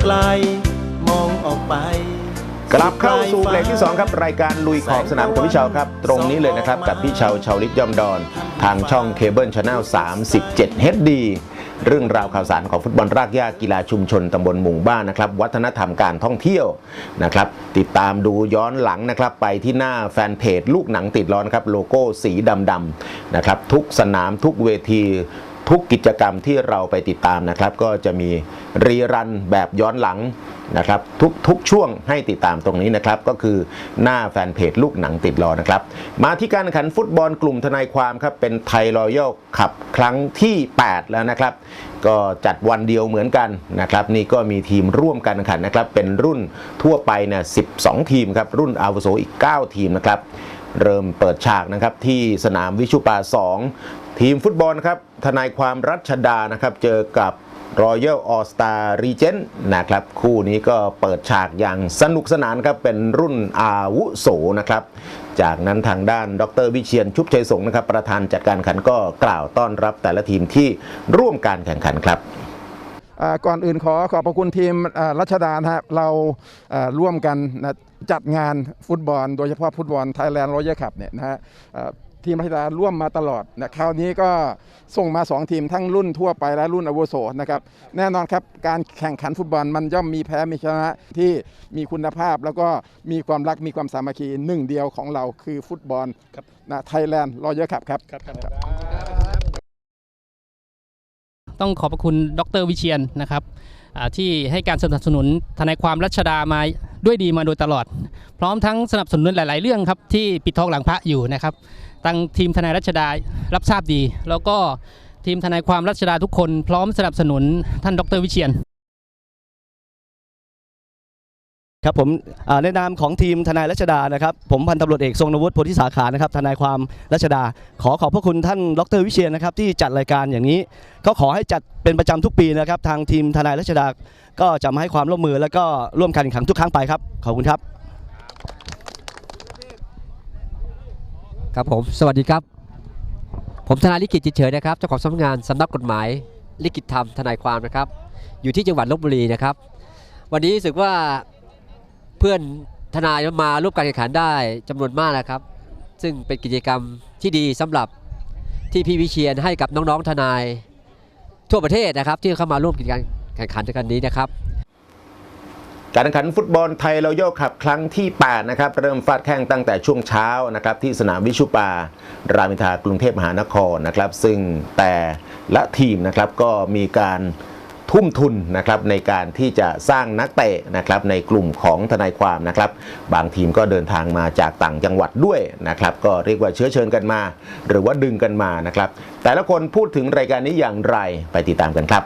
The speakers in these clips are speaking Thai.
ไกล มองออกไปกลับเข้าสู่เบรกที่ 2 ครับ รายการลุยขอบสนามกับพี่เชาครับ ตรงนี้เลยนะครับ กับพี่เชาชาวลิตย่อมดอน ทางช่องเคเบิลชาแนล37 HD เรื่องราวข่าวสารของฟุตบอลรากหญ้ากีฬาชุมชนตำบลหมู่บ้านนะครับ วัฒนธรรมการท่องเที่ยวนะครับ ติดตามดูย้อนหลังนะครับ ไปที่หน้าแฟนเพจ ลูกหนังติดล้อนครับ โลโก้สีดำๆนะครับ ทุกสนามทุกเวที ทุกกิจกรรมที่เราไปติดตามนะครับ ก็จะมีรีรันแบบย้อนหลังนะครับทุกทุกช่วงให้ติดตามตรงนี้นะครับ ก็คือหน้าแฟนเพจลูกหนังติดรอนะครับ มาที่การแข่งขันฟุตบอลกลุ่มทนายความครับ เป็นไทยรอยัลขับครั้งที่ 8 แล้วนะครับ ก็จัดวันเดียวเหมือนกันนะครับ นี่ก็มีทีมร่วมการแข่งขันนะครับ เป็นรุ่นทั่วไปเนี่ย12 ทีมครับ รุ่นอาวุโสอีก 9 ทีมนะครับเริ่มเปิดฉากนะครับที่สนามวิชุปา 2 ทีมฟุตบอลครับทนายความรัชดานะครับเจอกับ Royal All Star Regent นะครับคู่นี้ก็เปิดฉากอย่างสนุกสนานครับเป็นรุ่นอาวุโสนะครับ จากนั้นทางด้านดรวิเชียนชุบชัยสงนะครับ ประธานจัดการแข่งขันก็กล่าวต้อนรับแต่ละทีมที่ร่วมการแข่งขันครับก่อนอื่นขอขอบพระคุณทีมรัชดานะครับเราร่วมกันจัดงานฟุตบอล โดยเฉพาะฟุตบอลไทยแลนด์รอยัลคัพเนี่ยนะฮะ ทีมรัชดาร่วมมาตลอดนะคราวนี้ก็ส่งมา 2 ทีมทั้งรุ่นทั่วไปและรุ่นอาวุโสนะครับแน่นอนครับการแข่งขันฟุตบอลมันย่อมมีแพ้มีชนะที่มีคุณภาพ แล้วก็มีความรักมีความสามัคคีหนึ่งเดียวของเราคือฟุตบอลนะไทยแลนด์รอยัลคัพครับต้องขอบพระคุณดรวิเชียนนะครับอ่าที่ให้การสนับสนุนทนายความรัชดามาด้วยดีมาโดยตลอด พร้อมทั้งสนับสนุนหลาย ๆ เรื่องครับที่ปิดทองหลังพระอยู่นะครับ ตั้งทีมทนายรัชดารับทราบดี แล้วก็ทีมทนายความรัชดาทุกคนพร้อมสนับสนุนท่านดรวิเชียนครับผมอ่าในนามของทีมทนายรัชดานะครับผมพันตำรวจเอกทรงนวุฒิโพธิสาขานะครับทนายความรัชดา ขอขอบพระคุณท่านดรวิเชียนนะครับที่จัดรายการอย่างนี้ ก็ขอให้จัดเป็นประจำทุกปีนะครับ ทางทีมทนายรัชดา ก็จะมาให้ความร่วมมือแล้วก็ร่วมการแข่งขันทุกครั้งไปครับขอบคุณครับ ครับผมสวัสดีครับ ผมทนายลิขิตจิตเฉยนะครับเจ้าของสำนักงานสำนักกฎหมายลิขิตธรรมทนายความนะครับ อยู่ที่จังหวัดลบบุรีนะครับ วันนี้รู้สึกว่าเพื่อนทนายมาร่วมการแข่งขันได้จำนวนมากนะครับ ซึ่งเป็นกิจกรรมที่ดีสำหรับที่พี่วิเชียนให้กับน้องๆทนายทั่วประเทศนะครับ ที่เข้ามาร่วมกิจการแข่งขันในกันนี้นะครับ การแข่งขันฟุตบอลไทยเราโยกขับครั้งที่ 8 นะครับ เริ่มฟาดแข้งตั้งแต่ช่วงเช้านะครับ ที่สนามวิชุปา รามอินทากรุงเทพมหานครนะครับ ซึ่งแต่ละทีมนะครับก็มีการทุ่มทุนนะครับในการที่จะสร้างนักเตะนะครับในกลุ่มของทนายความนะครับ บางทีมก็เดินทางมาจากต่างจังหวัดด้วยนะครับ ก็เรียกว่าเชื้อเชิญกันมา หรือว่าดึงกันมานะครับ แต่ละคนพูดถึงรายการนี้อย่างไรไปติดตามกันครับ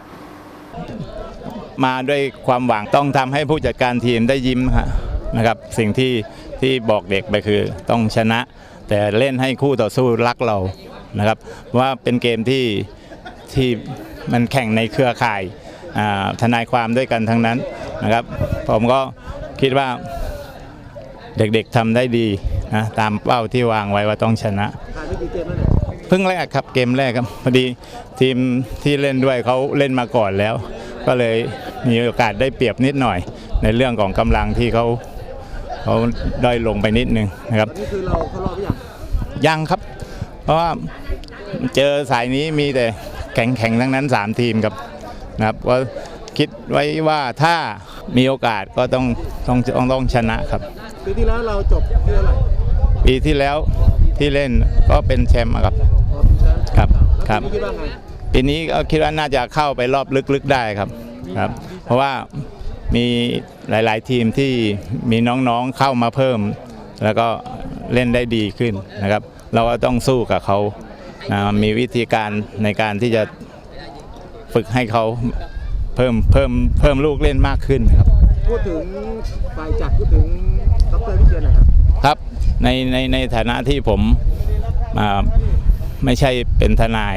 มาด้วยความหวังต้องทำให้ผู้จัดการทีมได้ยิ้มฮะนะครับ สิ่งที่ที่บอกเด็กไปคือต้องชนะ แต่เล่นให้คู่ต่อสู้รักเรานะครับ ว่าเป็นเกมที่ที่มันแข่งในเครือข่ายอ่าทนายความด้วยกันทั้งนั้นนะครับ ผมก็คิดว่าเด็กๆทำได้ดีนะตามเป้าที่วางไว้ว่าต้องชนะเพิ่งแรกครับเกมแรกครับพอดีทีมที่เล่นด้วยเขาเล่นมาก่อนแล้ว ก็เลยมีโอกาสได้เปรียบนิดหน่อย ในเรื่องของกำลังที่เขาเขาด้อยลงไปนิดนึงนะครับนี่คือเราเขารอบยังยังครับ เพราะว่าเจอสายนี้มีแต่แข็งแข็งๆทั้งนั้น 3 ทีมครับนะครับว่าคิดไว้ว่าถ้ามีโอกาสก็ต้องต้องต้องต้องชนะครับปีที่แล้วเราจบที่เท่าไหร่ปีที่แล้วที่เล่นก็เป็นแชมป์อะครับครับครับ คิดว่าไงปีนี้ก็คิดว่าน่าจะเข้าไปรอบลึกๆได้ครับครับ เพราะว่ามีหลายๆทีมที่มีน้องๆเข้ามาเพิ่ม แล้วก็เล่นได้ดีขึ้นนะครับ เราก็ต้องสู้กับเขานะมีวิธีการในการที่จะฝึกให้เขาเพิ่มเพิ่มเพิ่มลูกเล่นมากขึ้นครับ พูดถึงฝ่ายจัดพูดถึงดรวิเชียนนะครับครับในในในฐานะที่ผมอ่าไม่ใช่เป็นทนาย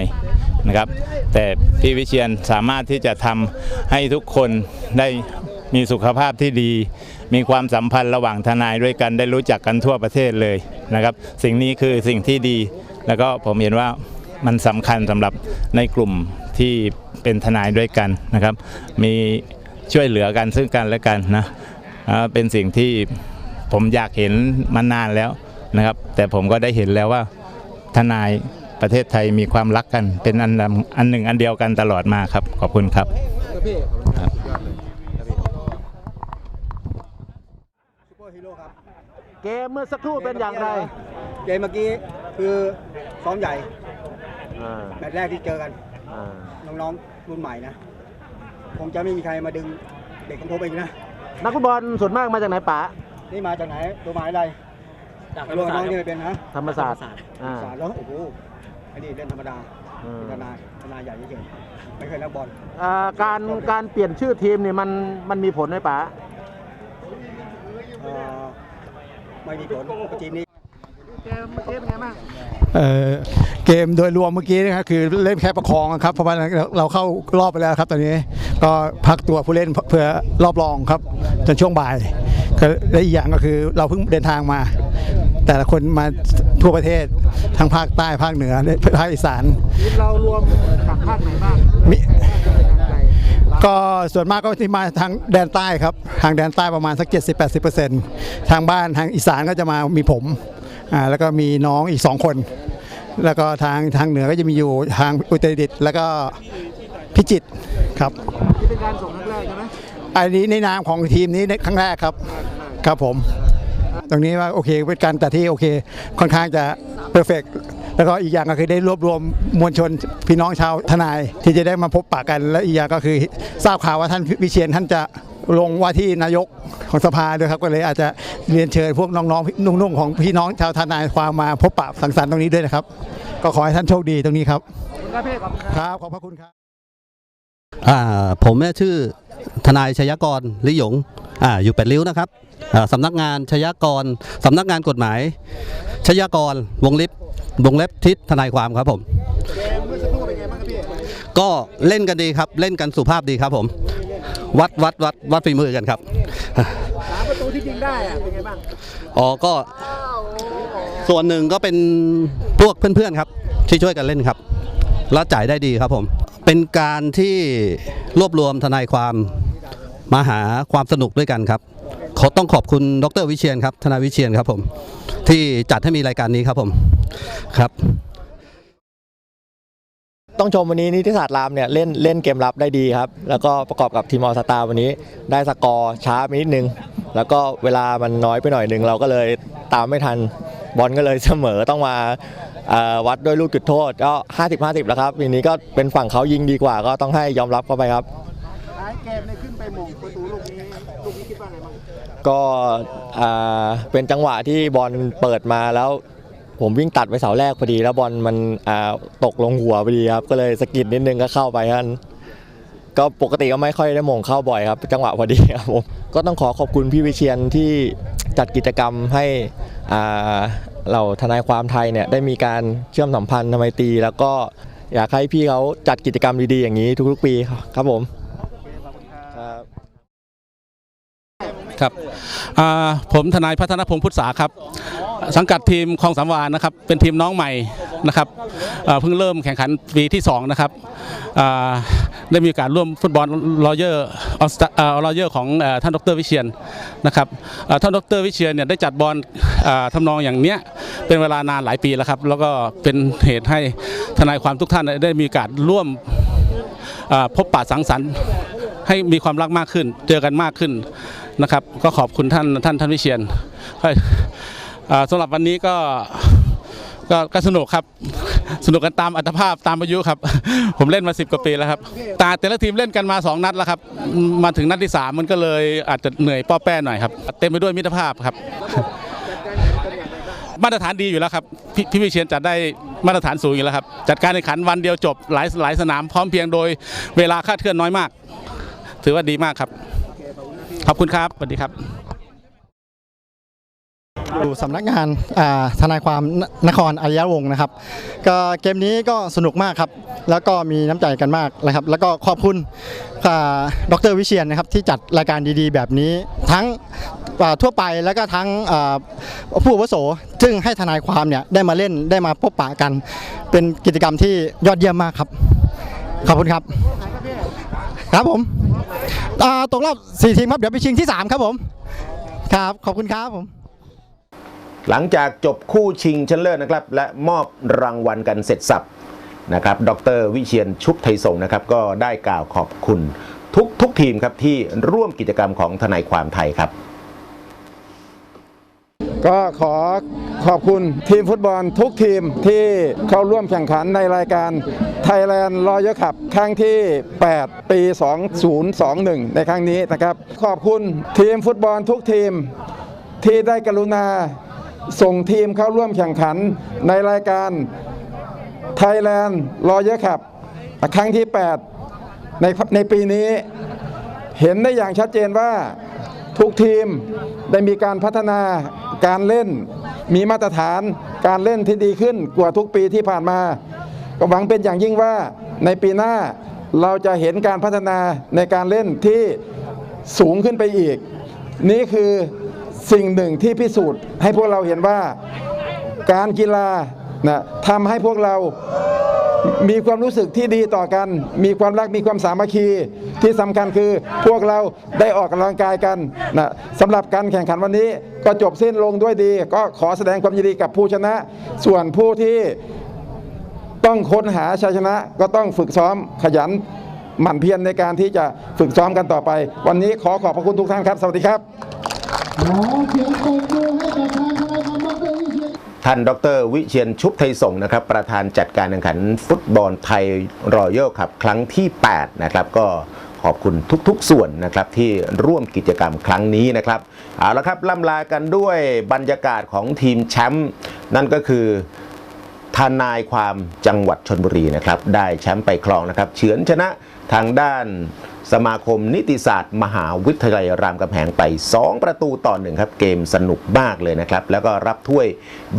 นะครับ แต่พี่วิเชียนสามารถที่จะทำให้ทุกคนได้มีสุขภาพที่ดี มีความสัมพันธ์ระหว่างทนายด้วยกันได้รู้จักกันทั่วประเทศเลยนะครับ สิ่งนี้คือสิ่งที่ดี แล้วก็ผมเห็นว่ามันสำคัญสำหรับในกลุ่มที่เป็นทนายด้วยกันนะครับ มีช่วยเหลือกันซึ่งกันและกันนะเป็นสิ่งที่ผมอยากเห็นมานานแล้วนะครับ แต่ผมก็ได้เห็นแล้วว่าทนาย ประเทศไทยมีความรักกันเป็นอันดำอันหนึ่งอันเดียวกันตลอดมาครับ ขอบคุณครับเกมเมื่อสักครู่เป็นอย่างไร เกมเมื่อกี้คือซ้อมใหญ่แมตช์แรกที่เจอกันน้องๆรุ่นใหม่นะคงจะไม่มีใครมาดึงเด็กของผมเองนะนักฟุตบอลส่วนมากมาจากไหนป๋านี่มาจากไหนตัวหมายอะไรจากน้องนี่ไม่เป็นนะธรรมศาสตร์อ่าศาสตร์แล้วโอ้โห ไอ้นี่เล่นธรรมดาอืม เป็นทนายทนายใหญ่เฉยๆไม่เคยนักบอลอ่าการการเปลี่ยนชื่อทีมเนี่ยมันมันมีผลไหมป๋าเอ่อไม่มีผลเพราะทีมนี้เกมเมื่อกี้เป็นไงบ้างเอ่อเกมโดยรวมเมื่อกี้นะครับคือเล่นแค่ประคองครับเพราะว่าเราเข้ารอบไปแล้วครับตอนนี้ก็พักตัวผู้เล่นเพื่อรอบรองครับจนช่วงบ่ายก็และอีกอย่างก็คือเราเพิ่งเดินทางมา แต่ละคนมาทั่วประเทศทั้งภาคใต้ภาคเหนือและภาคอีสานทีมเรารวมจากภาคไหนบ้างมิก็ส่วนมากก็ที่มาทางแดนใต้ครับ ทางแดนใต้ประมาณสัก 70-80%ทางบ้านทางอีสานก็จะมามีผมอ่าแล้วก็มีน้องอีก2คน แล้วก็ทางทางเหนือก็จะมีอยู่ทางอุตรดิตถ์แล้วก็พิจิตรครับที่เป็นการส่งครั้งแรกใช่ไหมอันนี้ในนามของทีมนี้ในครั้งแรกครับ ครับผม ตรงนี้ว่าโอเคเป็นการแต่ที่โอเค ค่อนข้างจะเพอร์เฟกแล้วก็อีกอย่างก็คือได้รวบรวมมวลชนพี่น้องชาวทนายที่จะได้มาพบปะกัน และอีกอย่างก็คือทราบข่าวว่าท่านวิเชียนท่านจะลงว่าที่นายกของสภาด้วยครับก็เลยอาจจะเรียนเชิญพวกน้องๆนุ่งๆของพี่น้องชาวทนายความมาพบปะสังสรรค์ตรงนี้ด้วยนะครับ ก็ขอให้ท่านโชคดีตรงนี้ครับครับขอบพระคุณครับอ่าผมเนี่ยชื่อทนายชยกรลิหยง อ่า อยู่แปดริ้วนะครับอ่า สำนักงานชยกรสำนักงานกฎหมาย ชยกรวงเล็บวงเล็บทิศทนายความครับผมก็เล่นกันดีครับ เล่นกันสุภาพดีครับผม วัดวัดวัดวัดฝีมือกันครับสามประตูที่ยิงได้อะเป็นไงบ้างอ๋อก็ส่วนหนึ่งก็เป็นพวกเพื่อนๆครับ ที่ช่วยกันเล่นครับ แล้วจ่ายได้ดีครับผม เป็นการที่รวบรวมทนายความมาหาความสนุกด้วยกันครับ ขอต้องขอบคุณดรวิเชียนครับทนายวิเชียนครับผมที่จัดให้มีรายการนี้ครับผมครับต้องชมวันนี้นิติศาสตร์รามเนี่ยเล่นเล่นเกมรับได้ดีครับ แล้วก็ประกอบกับทีมออสตาวันนี้ได้สกอร์ช้าไปนิดนึง แล้วก็เวลามันน้อยไปหน่อยหนึ่งเราก็เลยตามไม่ทันบอลก็เลยเสมอต้องมาวัดด้วยลูกจุดโทษก็ 50 50 แล้วครับทีนี้ก็เป็นฝั่งเขายิงดีกว่าก็ต้องให้ยอมรับเข้าไปครับท้ายเกมเนี่ยขึ้นไปมงประตู ก็เป็นจังหวะที่บอลเปิดมาแล้ว ผมวิ่งตัดไปเสาแรกพอดี แล้วบอลมันตกลงหัวพอดีครับ ก็เลยสกิดนิดนึงก็เข้าไปท่านก็ปกติก็ไม่ค่อยได้มงเข้าบ่อยครับ จังหวะพอดีครับผมก็ต้องขอขอบคุณพี่วิเชียนที่จัดกิจกรรมให้เราทนายความไทยเนี่ยได้มีการเชื่อมสัมพันธ์ทำไมตี แล้วก็อยากให้พี่เขาจัดกิจกรรมดีๆอย่างนี้ทุกๆปีครับผมครับ ครับผมทนายพัฒนพงศ์พุทธสาครับ สังกัดทีมคลองสามวานนะครับ เป็นทีมน้องใหม่นะครับเพิ่งเริ่มแข่งขันปีที่2นะครับได้มีโอกาสร่วมฟุตบอลลอเยอร์ออเยอร์ของท่านดรวิเชียนนะครับท่านดรวิเชียนเนี่ยได้จัดบอลอ่าทำนองอย่างเนี้ยเป็นเวลานานหลายปีแล้วครับ แล้วก็เป็นเหตุให้ทนายความทุกท่านได้มีโอกาสร่วมพบปะสังสรรค์ให้มีความรักมากขึ้น เจอกันมากขึ้น นะครับ ก็ขอบคุณท่านท่านท่านวิเชียนสำหรับวันนี้ก็ก็ก็สนุกครับ สนุกกันตามอัตภาพตามอายุครับ ผมเล่นมา 10 กว่าปีแล้วครับ ตาแต่ละทีมเล่นกันมา 2 นัดแล้วครับ มาถึงนัดที่ 3 มันก็เลยอาจจะเหนื่อยป้อแป้หน่อยครับ เต็มไปด้วยมิตรภาพครับ มาตรฐานดีอยู่แล้วครับ พี่วิเชียนจัดได้มาตรฐานสูงอยู่แล้วครับ จัดการแข่งขันวันเดียวจบหลายหลายสนามพร้อมเพียงโดยเวลาคาดเคลื่อนน้อยมาก ถือว่าดีมากครับ ขอบคุณครับสวัสดีครับอยู่สำนักงานทนายความนครอริยวงศ์นะครับ ก็เกมนี้ก็สนุกมากครับ แล้วก็มีน้ำใจกันมากนะครับ แล้วก็ขอบคุณอ่าดรวิเชียนนะครับที่จัดรายการดีๆ แบบนี้ทั้งทั่วไปแล้วก็ทั้งผู้วโสซึ่งให้ทนายความเนี่ยได้มาเล่นได้มาพบปะกัน เป็นกิจกรรมที่ยอดเยี่ยมมากครับ ขอบคุณครับ ครับผม อ่าตกรอบ4ทีมครับเดี๋ยวไปชิงที่ 3 ครับผม ครับขอบคุณครับผมหลังจากจบคู่ชิงชนะเลิศนะครับ และมอบรางวัลกันเสร็จสับนะครับ ดรวิเชียนชุบไทยสงนะครับ ก็ได้กล่าวขอบคุณทุกทุกทีมครับที่ร่วมกิจกรรมของทนายความไทยครับ ก็ขอ ขอบคุณทีมฟุตบอลทุกทีมที่เข้าร่วมแข่งขันในรายการ Thailand Royal Cup ครั้งที่ 8 ปี 2021 ในครั้งนี้นะครับ ขอบคุณทีมฟุตบอลทุกทีมที่ได้กรุณาส่งทีมเข้าร่วมแข่งขันในรายการ Thailand Royal Cup ครั้งที่ 8 ในในปีนี้ เห็นได้อย่างชัดเจนว่าทุกทีมได้มีการพัฒนาการเล่น มีมาตรฐานการเล่นที่ดีขึ้นกว่าทุกปีที่ผ่านมา ก็หวังเป็นอย่างยิ่งว่าในปีหน้าเราจะเห็นการพัฒนาในการเล่นที่สูงขึ้นไปอีก นี่คือสิ่งหนึ่งที่พิสูจน์ให้พวกเราเห็นว่าการกีฬานะทำให้พวกเรา มีความรู้สึกที่ดีต่อกัน มีความรักมีความสามัคคี ที่สำคัญคือพวกเราได้ออกกำลังกายกันนะสำหรับการแข่งขันวันนี้ก็จบสิ้นลงด้วยดี ก็ขอแสดงความยินดีกับผู้ชนะ ส่วนผู้ที่ต้องค้นหาชัยชนะก็ต้องฝึกซ้อมขยันหมั่นเพียรในการที่จะฝึกซ้อมกันต่อไป วันนี้ขอขอบพระคุณทุกท่านครับ สวัสดีครับท่า ท่านดร วิเชียนชุบไทยสงนะครับ ประธานจัดการแข่งขันฟุตบอลไทยรอยัลคับครั้งที่ 8 นะครับ ก็ขอบคุณทุกๆ ส่วนนะครับที่ร่วมกิจกรรมครั้งนี้นะครับเอาละครับล่ำลากันด้วยบรรยากาศของทีมแชมป์นั่นก็คือทนายความจังหวัดชนบุรีนะครับ ได้แชมป์ไปครองนะครับ เฉือนชนะทางด้าน สมาคมนิติศาสตร์ มหาวิทยาลัยรามคำแหงไป 2 ประตูต่อหนึ่งครับ เกมสนุกมากเลยนะครับ แล้วก็รับถ้วย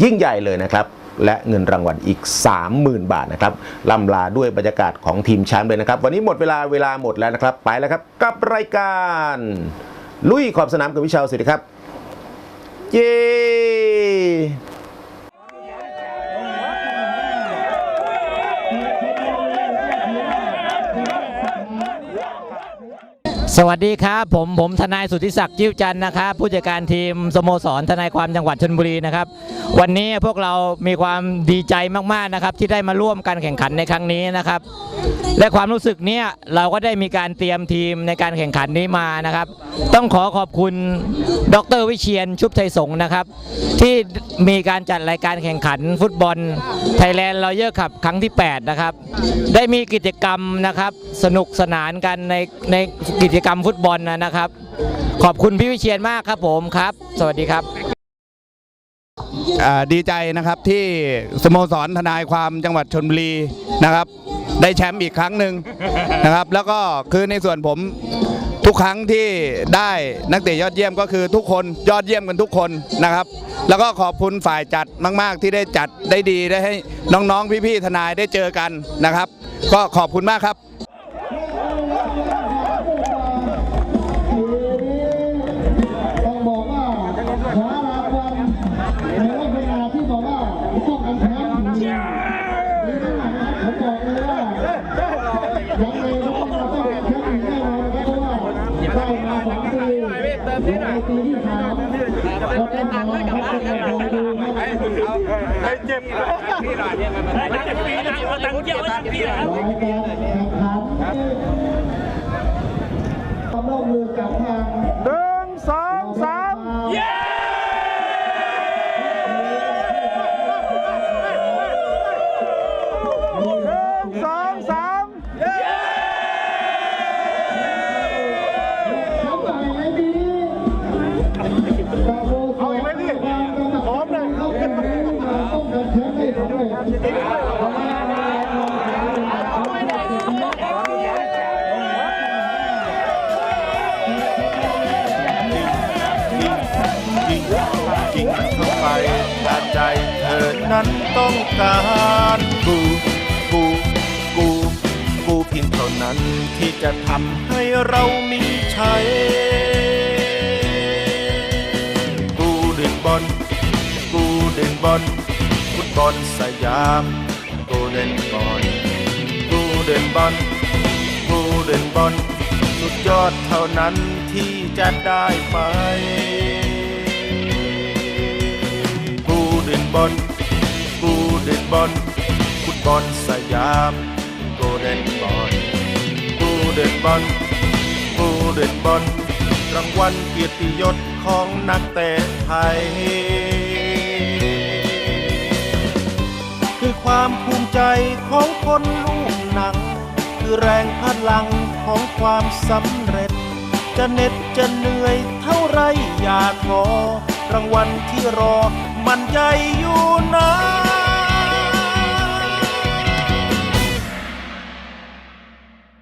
ยิ่งใหญ่เลยนะครับ และเงินรางวัลอีก 30,000 บาทนะครับล่ำลาด้วยบรรยากาศของทีมแชมป์เลยนะครับ วันนี้หมดเวลาเวลาหมดแล้วนะครับ ไปแล้วครับกับรายการ ลุยขอบสนามกับวิชาสิทธิครับ เย้ สวัสดีครับผมผมทนายสุทธิศักดิ์จิ้วจันนะครับ ผู้จัดการทีมสโมสรทนายความจังหวัดชลบุรีนะครับ วันนี้พวกเรามีความดีใจมากๆนะครับ ที่ได้มาร่วมการแข่งขันในครั้งนี้นะครับ และความรู้สึกเนี้ยเราก็ได้มีการเตรียมทีมในการแข่งขันนี้มานะครับ ต้องขอขอบคุณดรวิเชียนชุบไทยสงนะครับ ที่มีการจัดรายการแข่งขันฟุตบอลไทยแลนด์รอยัลคับครั้งที่ 8 นะครับ ได้มีกิจกรรมนะครับ สนุกสนานกันในในกิจกรรมฟุตบอลนะครับ ขอบคุณพี่วิเชียนมากครับผมครับ สวัสดีครับดีใจนะครับที่สโมสรทนายความจังหวัดชนบุรีนะครับ ได้แชมป์อีกครั้งหนึ่งนะครับ แล้วก็คือในส่วนผมทุกครั้งที่ได้นักเตะยอดเยี่ยมก็คือทุกคนยอดเยี่ยมกันทุกคนนะครับ แล้วก็ขอบคุณฝ่ายจัดมาก ๆ ที่ได้จัดได้ดีได้ให้น้อง ๆ พี่ ๆ ทนายได้เจอกันนะครับ ก็ขอบคุณมากครับ หนึ่งสองสามเย้หนึ่งสองสามเย้เอาอีกไหมพี่พร้อมเลย ยิ่งเข้าไปตามใจเธอนั้นต้องการกูกูกูกูเพียงเท่านั้นที่จะทำให้เรามีชัยกูเด่นบอลกูเด่นบอล บอลสยามกูเด่นบอลกูเด่นบอลกูเด่นบอลสุดยอดเท่านั้นที่จะได้ไหมกูเดินบอลกูเดินบอลฟุตบอลสยามกูเดินบอลกูเดินบอลกูเดินบอลรางวัลเกียรติยศของนักเตะไทย ความภูมิใจของคนลูกหนัง คือแรงพลังของความสำเร็จ จะเหน็ดจะเหนื่อยเท่าไรอย่าท้อรางวัลที่รอมันใหญ่อยู่นะ